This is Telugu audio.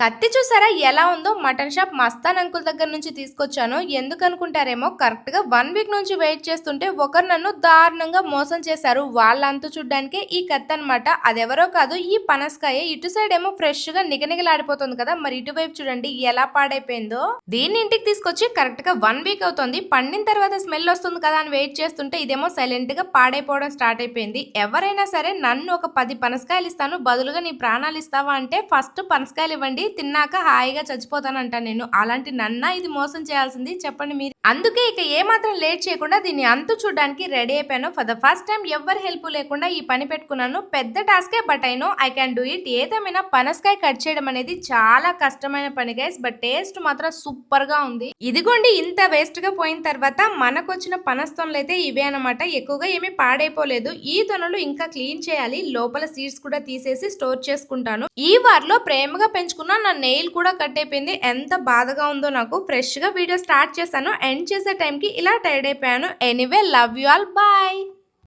కత్తి చూసారా? ఎలా ఉందో మటన్ షాప్ మస్తాన్ అంకుల్ దగ్గర నుంచి తీసుకొచ్చాను. ఎందుకు అనుకుంటారేమో? కరెక్ట్గా వన్ వీక్ నుంచి వెయిట్ చేస్తుంటే ఒకరు నన్ను దారుణంగా మోసం చేశారు. వాళ్ళంతా చూడ్డానికే ఈ కత్తి అనమాట అదెవరో కాదు ఈ పనసకాయ ఇటు సైడ్ ఏమో ఫ్రెష్గా నిగనిగలాడిపోతుంది కదా. మరి ఇటువైపు చూడండి ఎలా పాడైపోయిందో. దీన్ని ఇంటికి తీసుకొచ్చి కరెక్ట్గా వన్ వీక్ అవుతుంది. పండిన తర్వాత స్మెల్ వస్తుంది కదా అని వెయిట్ చేస్తుంటే ఇదేమో సైలెంట్గా పాడైపోవడం స్టార్ట్ అయిపోయింది. ఎవరైనా సరే నన్ను ఒక పది పనసకాయలు ఇస్తాను. బదులుగా నీ ప్రాణాలు ఇస్తావా అంటే ఫస్ట్ పనసకాయలు ఇవ్వండి. తిన్నాక హాయిగా చచ్చిపోతానంట నేను అలాంటి నన్న ఇది మోసం చేయాల్సింది చెప్పండి మీరు. అందుకే ఇక ఏ మాత్రం లేట్ చేయకుండా దీన్ని అంతు చూడడానికి రెడీ అయిపోయాను. ఫర్ ద ఫస్ట్ టైం ఎవరి హెల్ప్ లేకుండా ఈ పని పెట్టుకున్నాను. పెద్ద టాస్కే but I know I can do it ఏదేమైనా పనసకాయ కట్ చేయడం అనేది చాలా కష్టమైన పని గైస్ బట్ టేస్ట్ మాత్రం సూపర్గా ఉంది. ఇదిగోండి ఇంత వేస్ట్గా పోయిన తర్వాత మనకు వచ్చిన పనస్తోనలు అయితే ఇవే అనమాట ఎక్కువగా ఏమీ పాడైపోలేదు. ఈ తొనలు ఇంకా క్లీన్ చేయాలి. లోపల సీడ్స్ కూడా తీసేసి స్టోర్ చేసుకుంటాను. ఈ వారిలో ప్రేమగా పెంచుకున్న నా నెయిల్ కూడా కట్ అయిపోయింది. ఎంత బాధగా ఉందో నాకు. ఫ్రెష్గా వీడియో స్టార్ట్ చేశాను. ఎండ్ చేసే టైంకి ఇలా టైర్డ్ అయిపోయాను. Anyway love you all bye